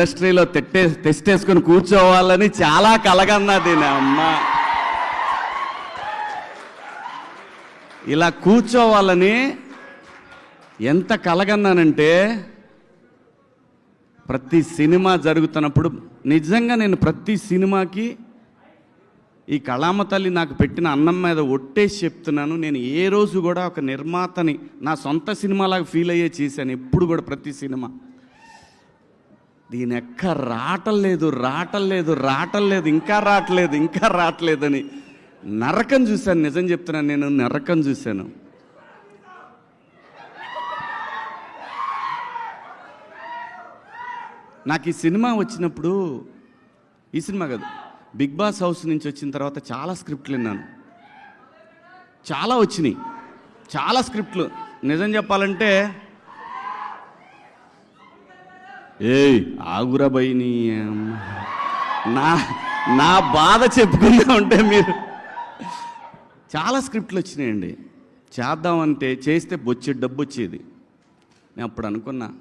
ఇండస్ట్రీలో తెట్టే తెస్టేసుకుని కూర్చోవాలని చాలా కలగన్నది నా అమ్మ. ఇలా కూర్చోవాలని ఎంత కలగన్నానంటే ప్రతి సినిమా జరుగుతున్నప్పుడు నిజంగా నేను ప్రతి సినిమాకి ఈ కళామ తల్లి నాకు పెట్టిన అన్నం మీద ఒట్టేసి చెప్తున్నాను. నేను ఏ రోజు కూడా ఒక నిర్మాతని నా సొంత సినిమాలాగా ఫీల్ అయ్యే చేశాను ఎప్పుడు కూడా ప్రతి సినిమా. దీని ఎక్క రాటం లేదు రాటం లేదు ఇంకా రావట్లేదు ఇంకా రావట్లేదని నరకం చూశాను నిజం చెప్తున్నాను నేను నరకం చూశాను. నాకు ఈ సినిమా వచ్చినప్పుడు ఈ సినిమా కాదు బిగ్ బాస్ హౌస్ నుంచి వచ్చిన తర్వాత చాలా స్క్రిప్ట్లు విన్నాను. చాలా వచ్చినాయి. చాలా స్క్రిప్ట్లు. నిజం చెప్పాలంటే ఏయ్ ఆగురా నీ నా నా బాధ చెప్పుకుందా ఉంటే మీరు. చాలా స్క్రిప్ట్లు వచ్చినాయండి. చేద్దామంటే చేస్తే బొచ్చే డబ్బు వచ్చేది. నేను అప్పుడు అనుకున్నా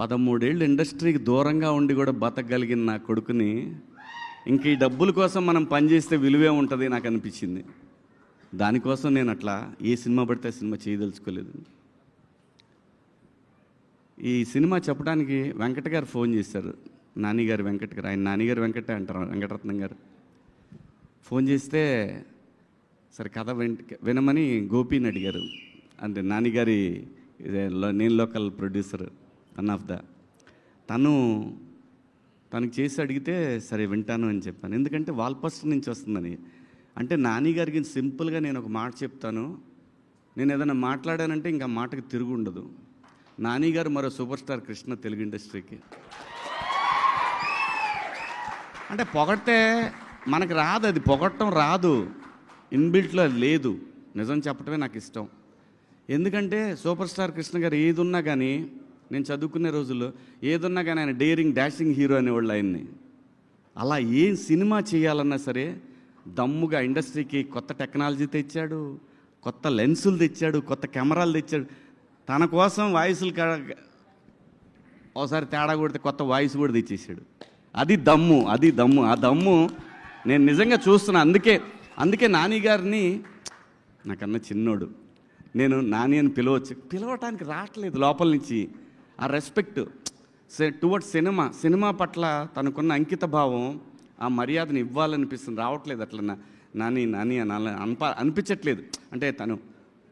పదమూడేళ్ళు ఇండస్ట్రీకి దూరంగా ఉండి కూడా బతకగలిగిన నా కొడుకుని ఇంక ఈ డబ్బుల కోసం మనం పనిచేస్తే విలువే ఉంటుంది నాకు అనిపించింది. దానికోసం నేను అట్లా ఏ సినిమా పడితే ఆ సినిమా చేయదలుచుకోలేదు. ఈ సినిమా చెప్పడానికి వెంకట గారు ఫోన్ చేశారు. నానిగారు వెంకట గారు ఆయన నానిగారు వెంకట అంటారు వెంకటరత్నం గారు. ఫోన్ చేస్తే సరే కథ వెంట వినమని గోపిని అడిగారు. అంటే నానిగారి ఇదే నేను local producer one of the తను తనకి చేసి అడిగితే సరే వింటాను అని చెప్పాను. ఎందుకంటే వాల్పస్టర్ నుంచి వస్తుందని. అంటే నాని గారికి సింపుల్గా నేను ఒక మాట చెప్తాను. నేను ఏదైనా మాట్లాడానంటే ఇంకా మాటకు తిరుగు ఉండదు నాని గారు మరో సూపర్ స్టార్ కృష్ణ తెలుగు ఇండస్ట్రీకి. అంటే పొగడితే మనకు రాదు అది పొగడటం రాదు. ఇన్బిల్ట్లో అది లేదు. నిజం చెప్పటమే నాకు ఇష్టం. ఎందుకంటే సూపర్ స్టార్ కృష్ణ గారు ఏది ఉన్నా కానీ నేను చదువుకునే రోజుల్లో ఏదున్నా కానీ ఆయన డేరింగ్ డాషింగ్ హీరో అనేవాళ్ళు ఆయన్ని. అలా ఏం సినిమా చేయాలన్నా సరే దమ్ముగా ఇండస్ట్రీకి కొత్త టెక్నాలజీ తెచ్చాడు కొత్త లెన్సులు తెచ్చాడు కొత్త కెమెరాలు తెచ్చాడు. తన కోసం వాయిస్లు క- ఒకసారి తేడా కొడితే కొత్త వాయిస్ కూడా తెచ్చేసాడు. అది దమ్ము అది దమ్ము. ఆ దమ్ము నేను నిజంగా చూస్తున్నా. అందుకే అందుకే నాని గారిని నాకన్నా చిన్నోడు. నేను నాని అని పిలవచ్చు. పిలవటానికి రావట్లేదు లోపల నుంచి. ఆ రెస్పెక్ట్ టువర్డ్స్ సినిమా సినిమా పట్ల తనకున్న అంకిత భావం ఆ మర్యాదను ఇవ్వాలనిపిస్తుంది. రావట్లేదు అట్లా నాని నాని అని అనిప అనిపించట్లేదు. అంటే తను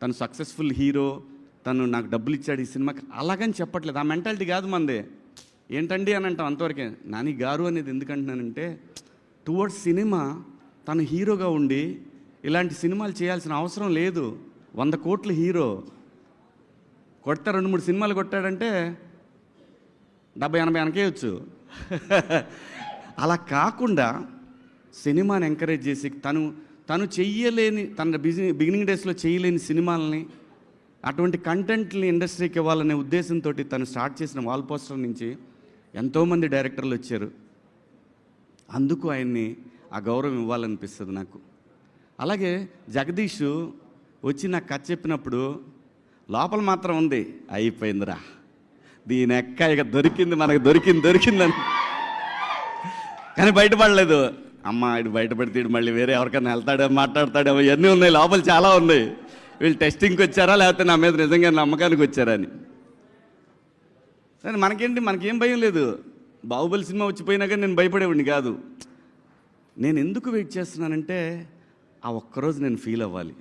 తను సక్సెస్ఫుల్ హీరో తను నాకు డబ్బులు ఇచ్చాడు ఈ సినిమాకి. అలాగని చెప్పట్లేదు. ఆ మెంటాలిటీ కాదు మంది. ఏంటండి అని అంటాం అంతవరకే. నాని గారు అనేది ఎందుకంటున్నానంటే టువర్డ్స్ సినిమా తను హీరోగా ఉండి ఇలాంటి సినిమాలు చేయాల్సిన అవసరం లేదు. వంద కోట్ల హీరో. కొడతా రెండు మూడు సినిమాలు కొట్టాడంటే డెబ్బై ఎనభై వెనకేయచ్చు అలా కాకుండా సినిమాని ఎంకరేజ్ చేసి తను తను చెయ్యలేని తన బిజినెస్ బిగినింగ్ డేస్లో చేయలేని సినిమాలని అటువంటి కంటెంట్ని ఇండస్ట్రీకి ఇవ్వాలనే ఉద్దేశంతో తను స్టార్ట్ చేసిన వాల్ పోస్టర్ నుంచి ఎంతోమంది డైరెక్టర్లు వచ్చారు. అందుకు ఆయన్ని ఆ గౌరవం ఇవ్వాలనిపిస్తుంది నాకు. అలాగే జగదీష్ వచ్చి నాకు కథ చెప్పినప్పుడు లోపల మాత్రం ఉంది. అయిపోయిందిరా. దీని ఎక్క ఇక దొరికింది మనకు దొరికింది దొరికిందని. కానీ బయటపడలేదు. అమ్మ ఇటు బయటపడితే ఇటు మళ్ళీ వేరే ఎవరికైనా వెళ్తాడో మాట్లాడతాడో ఇవన్నీ ఉన్నాయి లోపల చాలా ఉన్నాయి. వీళ్ళు టెస్టింగ్కి వచ్చారా లేకపోతే నా మీద నిజంగా నమ్మకానికి వచ్చారా అని. సరే మనకేంటి? మనకేం భయం లేదు. బాహుబలి సినిమా వచ్చిపోయినా కానీ నేను భయపడేవాడిని కాదు. నేను ఎందుకు వెయిట్ చేస్తున్నానంటే ఆ ఒక్కరోజు నేను ఫీల్ అవ్వాలి.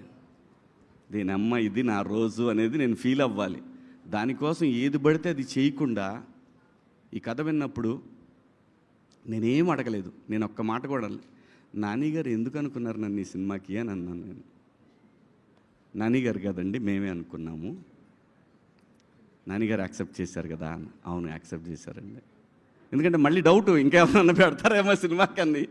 దీని అమ్మ ఇది నా రోజు అనేది నేను ఫీల్ అవ్వాలి. దానికోసం ఏది పడితే అది చేయకుండా ఈ కథ విన్నప్పుడు నేనేం అడగలేదు. నేను ఒక్క మాట కూడా అనలే. నాని గారు ఎందుకు అనుకున్నారు నన్ను ఈ సినిమాకి అని అన్నాను నేను. నానిగారు కదండి మేమే అనుకున్నాము. నానిగారు యాక్సెప్ట్ చేశారు కదా అవును యాక్సెప్ట్ చేశారండి. ఎందుకంటే మళ్ళీ డౌట్ ఇంకేమన్నా పెడతారేమో సినిమాకి అన్నీ